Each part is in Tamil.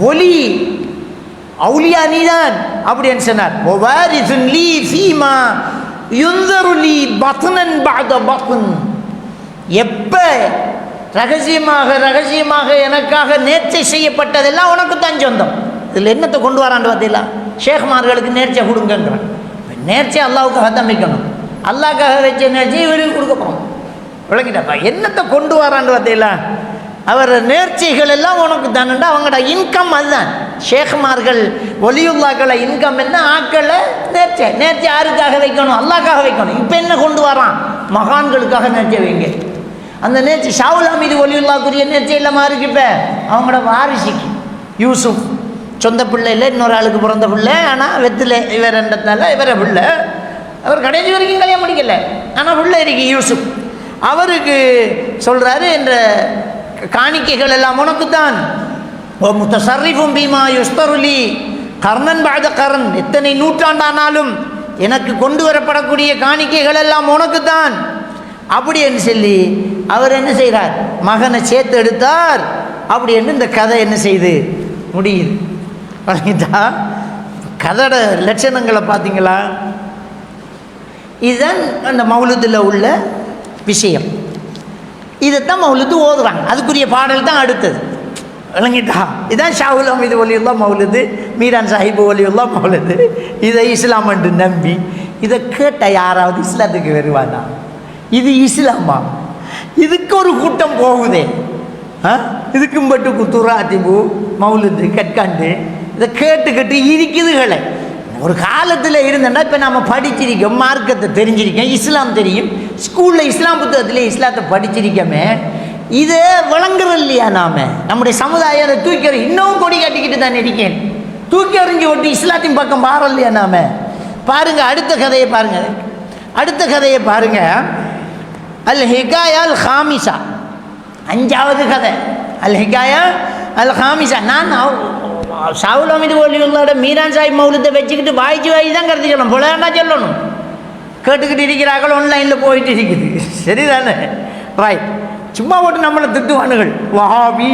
ஒலி. அவுலியா நீதான்? அப்படின்னு சொன்னார். லீ பாத எப்ப ரகசியமாக ரகசியமாக எனக்காக நேர்ச்சை செய்யப்பட்டதெல்லாம் உனக்கு தான் சொந்தம். இதில் என்னத்தை கொண்டு வரான்னு பார்த்தீங்களா? ஷேக்மார்களுக்கு நேர்ச்சை கொடுங்கன்றான் நேர்ச்சை அல்லாவுக்காக தான் வைக்கணும். அல்லாக்காக வச்ச நேர்ச்சியை இவருக்கு கொடுக்க போகிறோம் விளங்கிட்டப்பா. என்னத்தை கொண்டு வரான்னு பார்த்தீங்களா? அவர் நேர்ச்சிகள் எல்லாம் உனக்கு தானண்டா அவங்களோட இன்கம் அதுதான். ஷேக்மார்கள் ஒலியுல்லாக்களை இன்கம் என்ன? ஆக்களை நேர்ச்சை. நேர்ச்சி யாருக்காக வைக்கணும்? அல்லாக்காக வைக்கணும். இப்போ என்ன கொண்டு வரான்? மகான்களுக்காக நேர்ச்சை வைங்க. அந்த நேர்ச்சி ஷாவுல் மீது ஒலியுல்லாக்குரிய நேர்ச்சி இல்லாமல் இருக்கு இப்போ? அவங்களோட வாரிசுக்கு. யூசுப் சொந்த பிள்ளை இல்லை இன்னொரு ஆளுக்கு பிறந்த பிள்ளை. ஆனால் வெத்தில இவர் என்றதுனால இவரை பிள்ளை. அவர் கடைசி வரைக்கும் கல்யாணம் முடிக்கல. ஆனால் பிள்ளை இருக்கு யூசுப். அவருக்கு சொல்கிறாரு என்ற காணிக்கைகள் எல்லாம் உனக்குத்தான். ஓ முத்தசர்ரிஃபும் பீமா யுஸ்தருலி. கர்ணன் பாத கர்ண் எத்தனை நூற்றாண்டானாலும் எனக்கு கொண்டு வரப்படக்கூடிய காணிக்கைகள் எல்லாம் உனக்குத்தான். அப்படின்னு சொல்லி அவர் என்ன செய்கிறார் மகனை சேர்த்து எடுத்தார். அப்படி என்று இந்த கதை என்ன செய்து? முடியுது. வழங்கிட்டா கதோட லட்சணங்களை பார்த்தீங்களா? இதுதான் அந்த மௌலுதில் உள்ள விஷயம். இதைத்தான் மௌலுத்து ஓதுறாங்க. அதுக்குரிய பாடல் தான் அடுத்தது. விளங்கிட்டா? இதான் ஷாஹுல் அமீது ஒலியுல்லா மௌலுது மீரான் சாஹிப் ஒலியுல்லா மௌலுது. இதை இஸ்லாம் என்று நம்பி இதை கேட்ட யாராவது இஸ்லாத்துக்கு வருவானா? இது இஸ்லாமா? இதுக்கு ஒரு கூட்டம் போகுதே. ஆ? இதுக்கும் பட்டு குத்துரா அதிபு மௌலுது கட்காண்டு இதை கேட்டுக்கிட்டு இருக்குதுகளை ஒரு காலத்தில் இருந்தேன்னா இப்போ நம்ம படிச்சிருக்கோம் மார்க்கத்தை தெரிஞ்சிருக்கோம் இஸ்லாம் தெரியும். ஸ்கூலில் இஸ்லாம் புத்தகத்தில் இஸ்லாத்தை படிச்சிருக்கோமே. இதை விளங்குறது இல்லையா நாம்? நம்முடைய சமுதாயம் அதை தூக்கி எறி- இன்னும் கொடி கட்டிக்கிட்டு தான் இருக்கேன். தூக்கி எறிஞ்சு ஒட்டி இஸ்லாத்தின் பக்கம் பாரம் இல்லையா நாம்? பாருங்க அடுத்த கதையை பாருங்கள் அடுத்த கதையை பாருங்கள் அல் ஹிகாயா அல் ஹாமிசா. அஞ்சாவது கதை. அல் ஹிகாயா அல் ஹாமிசா நான் ஷாவுல் அமிது ஒலியுள்ளோட மீரான் சாஹிப் மௌலத்தை வச்சுக்கிட்டு வாய்ச்சி வாய்ச்சி தான் கருத்து சொல்லணும் புலன்னா சொல்லணும் கேட்டுக்கிட்டு இருக்கிறார்கள் ஆன்லைனில் போயிட்டு இருக்குது சரிதானே ரைட் சும்மா போட்டு நம்மளை திட்டுவானுகள் வஹாபி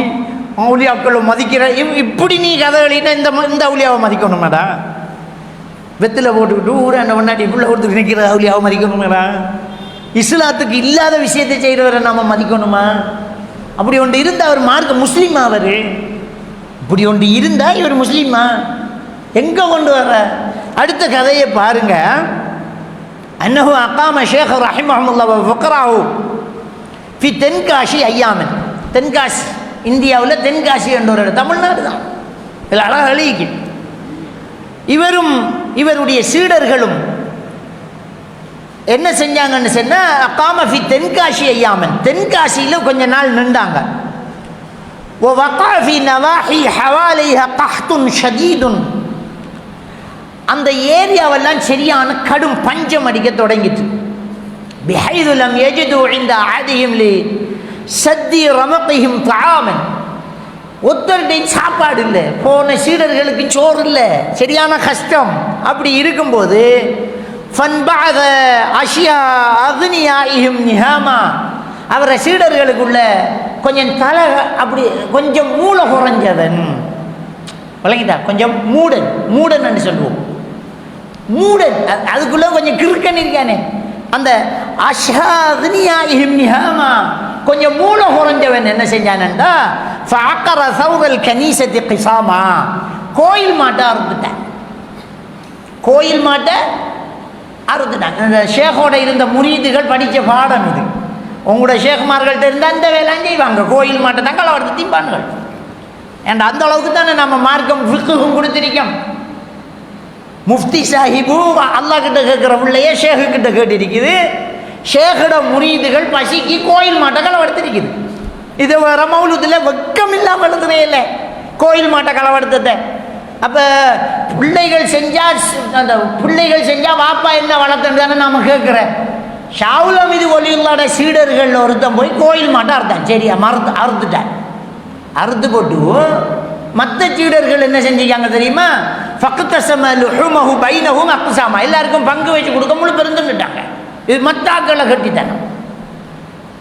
மௌலியாக்களை மதிக்கிற இவ் இப்படி நீ கதை இந்த இந்த அவுலியாவை மதிக்கணுமாடா வெத்தில் போட்டுக்கிட்டு ஊராண்ட முன்னாடி புள்ள ஒருத்தருக்கு நிற்கிற அவுலியாவை மதிக்கணுமாடா இஸ்லாத்துக்கு இல்லாத விஷயத்தை செய்கிறவரை நாம் மதிக்கணுமா அப்படி ஒன்று இருந்தால் அவர் மார்க்க முஸ்லீம் அவர் இப்படி ஒன்று இருந்தால் இவர் முஸ்லீமா? எங்கே கொண்டு வர அடுத்த கதையை பாருங்க. அன்னஹு அக்காம ஷேக் ரஹிமஹமுல்லா ஃபக்ராஹு ஃபி தென்காசி ஐயாமன். தென்காசி இந்தியாவில் தென்காசி என்ற ஒரு தமிழ்நாடு தான். இதில் அழகாக எழுதிக்கு இவரும் இவருடைய சீடர்களும் என்ன செஞ்சாங்கன்னு சொன்னால் அக்காம ஃபி தென்காசி ஐயாமன். தென்காசியில் கொஞ்ச நாள் நின்றாங்க. ووقع في نواحي حواليها قحط شديد அந்த ஏரியாவெல்லாம் சரியான கடும் பஞ்சம் அடிக்க தொடங்கிட்டு بحيث لم يجدوا عند عادهم لسد رمقهم طعاما ஒத்தருடைய சாப்பாடு இல்லை போன சீடர்களுக்கு சோறு இல்லை சரியான கஷ்டம் அப்படி இருக்கும்போது ஃபன்பாத அஷியா அக்னியாயிஹிம் நிஹாமா அவரை சீடர்களுக்குள்ள கொஞ்சம் தலை அப்படி கொஞ்சம் மூளை குறைஞ்சவன். விளங்கிதா? கொஞ்சம் மூடன். மூடன் சொல்லுவோம். மூடன். அ- அதுக்குள்ள கொஞ்சம் கிறுக்கன் இருக்கானே. அந்த அஷாதினியாயிஹிம் கொஞ்சம் மூளை குறைஞ்சவன் என்ன செஞ்சானண்டா? ஃபாக்கர சௌரல் கனீசத்தி கிசாமா. கோயில் மாட்டை அறுத்துட்டான். கோயில் மாட்டை அறுத்துட்டான். இந்த ஷேகோட இருந்த முரீதுகள் படித்த பாடம் இது உங்களோட ஷேக்மார்கள்ட்ட இருந்து அந்த வேலையும் செய்வாங்க. கோயில் மாட்டை தான் களவெடுத்து திம்பானுகள் ஏன்டா அந்த அளவுக்கு தானே நம்ம மார்க்கம் ஃபிக்குக்கும் கொடுத்திருக்கோம். முஃப்தி சாஹிபு அல்லாஹ் கிட்ட கேட்குற பிள்ளைய ஷேகு கிட்ட கேட்டிருக்குது. ஷேகோட முரீதுகள் பசிக்கு கோயில் மாட்டை களவெடுத்திருக்குது இது வேற மௌலத்தில் வெக்கம் இல்லாமல் எழுதுனே இல்லை. கோயில் மாட்டை களவெடுத்ததை அப்போ பிள்ளைகள் செஞ்சால் அந்த பிள்ளைகள் செஞ்சால் வாப்பா என்ன வளர்த்துன்னு தானே நாம் கேட்குறேன் ஷாவுலம் இது ஒலியுள்ளோட சீடர்கள் ஒருத்தன் போய் கோயில் மாட்டை அறுத்தான் சரியா? மறுத்து அறுத்துட்டான் அறுத்து போட்டு மற்ற சீடர்கள் என்ன செஞ்சுக்காங்க தெரியுமா? ஃபக்குத்தசம லுஹுமஹு பைனஹும் அக்குசாமா எல்லாருக்கும் பங்கு வச்சு கொடுக்க முழு பெருந்துட்டாங்க இது மத்தாக்களை கட்டித்தனம்.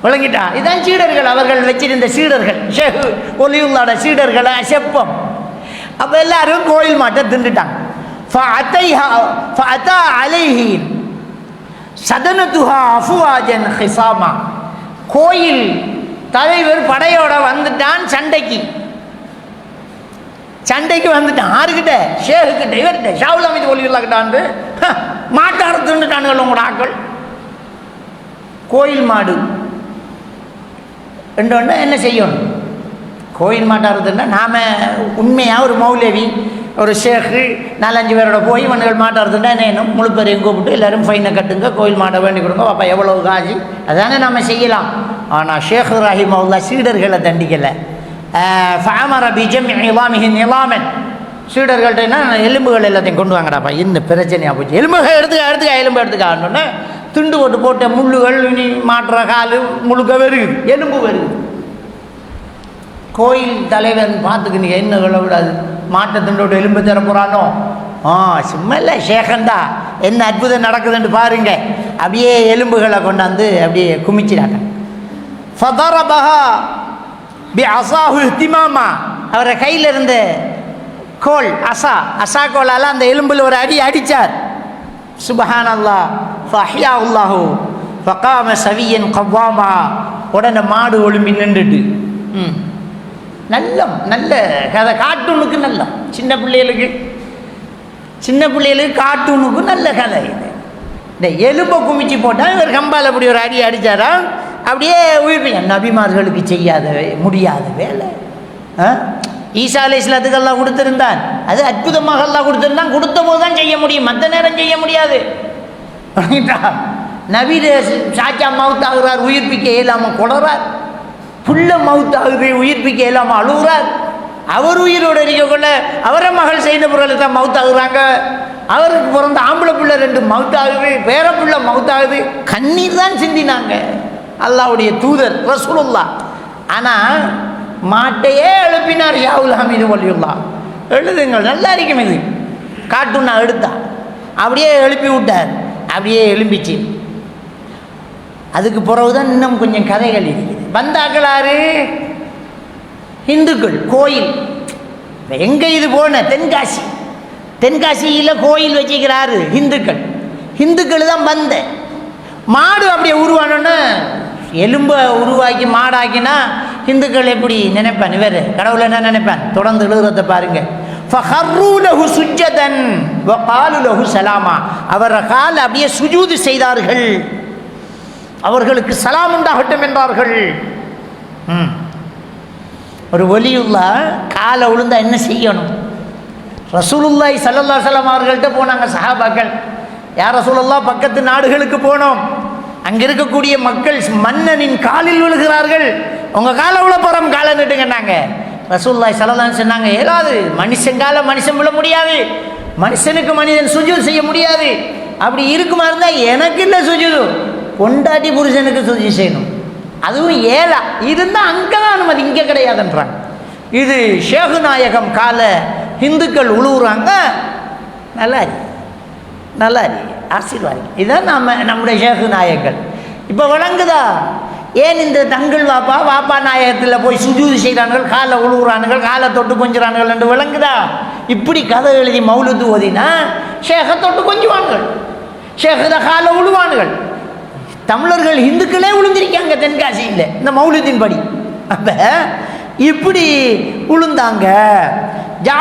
விளங்கிட்டா? இதான் சீடர்கள். அவர்கள் வச்சிருந்த சீடர்கள். ஷேகு ஒலியுல்லாட சீடர்களை? செப்பம். அப்போ எல்லாரும் கோயில் மாட்டை தின்னுட்டாங்க. ஃபஅத்தைஹா சதனதுஹா அஃபுவாஜன் ஹிசாமா. கோயில் தலைவர் படையோட வந்துட்டான் சண்டைக்கு. சண்டைக்கு வந்துட்டான். ஆறுகிட்ட? ஷேகுக்கிட்ட. இவர்கிட்ட? ஷாவுல் அமித் ஒலிகளாக்கிட்டான் மாட்டார தின்னுட்டானுங்கள் உங்களோட ஆக்கள் கோயில் மாடு. ரெண்டு என்ன செய்யணும் கோயில் மாட்டாருதுன்னா நாம் உண்மையாக ஒரு மௌலவி ஒரு ஷேக்கு நாலஞ்சு பேரோட போய் இவனுகள் மாட்டாருதுன்னா என்ன முழு பேரையும் கூப்பிட்டு எல்லோரும் ஃபைனை கட்டுங்க கோயில் மாட்ட வேண்டி கொடுங்க அப்போ எவ்வளோ காஜி அதானே நம்ம செய்யலாம். ஆனால் ஷேக் ரஹிமவுல்லா சீடர்களை தண்டிக்கலை. ஃபேமர பிஜம் நிலாமிஹி இலாமன் சீடர்கள்ட்ட என்ன எலும்புகள் எல்லாத்தையும் கொண்டு வாங்கடாப்பா இந்த பிரச்சனையாக போச்சு? எலும்புகள் எடுத்துக்க எடுத்துக்க எலும்பு எடுத்துக்கான்னு துண்டு போட்டு போட்ட முள்ளுகள் இனி மாட்டுற கால் முழுக்க வருகுது எலும்பு வருகுது கோயில் தலைவன் பார்த்துக்கு நீ என்ன சொல்லக்கூடாது? மாட்டத்தினோட எலும்பு தர போகிறானோ ஆ சும்மா இல்லை என்ன அற்புதம் நடக்குதுன்னு பாருங்க. அப்படியே எலும்புகளை கொண்டாந்து அப்படியே குமிச்சிடாங்க ஃபதரபஹா பி அசாஹு திமாமா அவரை கையில் இருந்த கோல் அசா அசா கோலால் அந்த எலும்பில் ஒரு அடி அடித்தார் சுபஹான் அல்லா ஃபஹ்யா உல்லாஹு ஃபகாம சவியன் கவ்வாமா. உடனே மாடு ஒழும்பி நின்றுட்டு. ம். நல்லம் நல்ல கதை கார்ட்டூனுக்கு நல்ல. சின்ன பிள்ளைகளுக்கு. சின்ன பிள்ளைகளுக்கு கார்ட்டூனுக்கு நல்ல கதை இது. இந்த எலும்பை குமிச்சு போட்டால் இவர் கம்பால் அப்படி ஒரு அடி அடித்தாரா அப்படியே உயிர்ப்பீங்க நபிமார்களுக்கு செய்யாத முடியாத வேலை. ஆ? ஈசா அலை இஸ்லாத்துக்கு கொடுத்துருந்தான். அது அற்புதமாக எல்லாம் கொடுத்துருந்தான். கொடுத்த போது தான் செய்ய முடியும். மற்ற நேரம் செய்ய முடியாது. நவீன சாச்சா மவுத்தாகிறார் உயிர்ப்பிக்க இயலாமல் கொடறார் புள்ள மவுத் ஆகுது உயிர்ப்பிக்க இயலாமல் அழுகுறார். அவர் உயிரோடு இருக்கக்குள்ள அவரை மகள் செய்த பிறகு தான் மவுத் ஆகுறாங்க. அவருக்கு பிறந்த ஆம்பளை பிள்ளை ரெண்டு மவுத் ஆகுது பேர பிள்ளை மவுத் ஆகுது. கண்ணீர் தான் சிந்தினாங்க. அல்லாவுடைய தூதர் ரசூலுல்லா ஆனால் மாட்டையே எழுப்பினார் யாவுல் ஹமீது வலியுல்லா எழுதுங்கள் நல்லா இருக்கும் இது. கார்ட்டூன் நான் எடுத்தா அப்படியே எழுப்பி விட்டார். அப்படியே எழும்பிச்சு. அதுக்கு பிறகுதான் இன்னும் கொஞ்சம் கதைகள் இருக்குது. வந்தாக்களாறு இந்துக்கள் கோயில். எங்கே இது போன? தென்காசி. தென்காசியில் கோயில் வச்சுக்கிறாரு இந்துக்கள். இந்துக்கள் தான் வந்த. மாடு அப்படியே உருவானோன்னு எலும்பை உருவாக்கி மாடாக்கினா இந்துக்கள் எப்படி நினைப்பான் இவர் கடவுளை என்ன நினைப்பான் தொடர்ந்து எழுதுறத பாருங்க. அவர் கால் அப்படியே சுஜூது செய்தார்கள். அவர்களுக்கு சலாம் உண்டாகட்டும் என்றார்கள் ம். ஒரு ஒலியுல்லா காலை உளுந்தா என்ன செய்யணும்? ரசூலுல்லாய் சல்லல்லா சலம் அவர்கள்ட்ட போனாங்க சஹாபாக்கள். யார் ரசூலுல்லா பக்கத்து நாடுகளுக்கு போனோம். அங்கே இருக்கக்கூடிய மக்கள் மன்னனின் காலில் விழுகிறார்கள். உங்கள் காலை உள்ள போகிறோம் காலை நிட்டுங்கன்னாங்க ரசூல்லாய் சலதான் சொன்னாங்க ஏதாவது மனுஷன் காலை மனுஷன் விழ முடியாது. மனுஷனுக்கு மனிதன் சுஜு செய்ய முடியாது. அப்படி இருக்குமா இருந்தால் எனக்கு இல்லை சுஜூது? பொண்டாட்டி புருஷனுக்கு சுஜி செய்யணும். அதுவும் ஏழா. இருந்தால் அங்கே தான் அனுமதி இங்கே கிடையாதுன்றாங்க. இது ஷேகு நாயகம் கால இந்துக்கள் உழுவுறாங்க. நல்லா நல்லா இருக்கு ஆசீர்வாதம். இதுதான் நம்ம நம்முடைய ஷேகு நாயகங்கள் இப்போ விளங்குதா ஏன் இந்த தங்கள் வாப்பா வாப்பா நாயகத்தில் போய் சுஜூதி செய்கிறானுகள் காலை உழுவுறானுகள் காலை தொட்டு கொஞ்சிறானுகள் என்று விளங்குதா? இப்படி கதை எழுதி மௌலுது ஓதினா ஷேகை தொட்டு கொஞ்சுவானுகள். ஷேகத காலை உழுவானுகள். தமிழர்கள் இந்துக்களே விழுந்திருக்காங்க தென்காசியில். இந்த மௌலியத்தின் படி. அப்போ இப்படி உளுந்தாங்க. ஜா